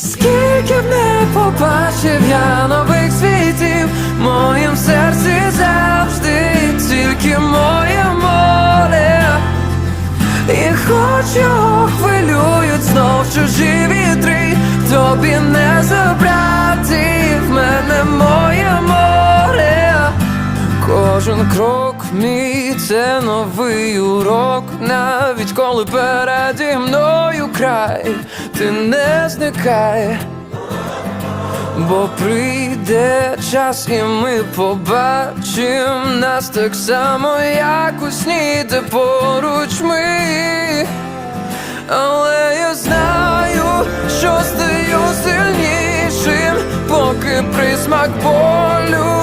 Скільки б не побачив я нових світів, в моїм серці завжди тільки моє море. І хоч його хвилюють знов чужі вітри, тобі не забрати Кожен крок мій це новий урок, навіть коли переді мною край, ти не зникай. Бо прийде час, і ми побачим нас так само, як у сні, де поруч ми. Але я знаю, що стаю сильнішим, поки присмак болю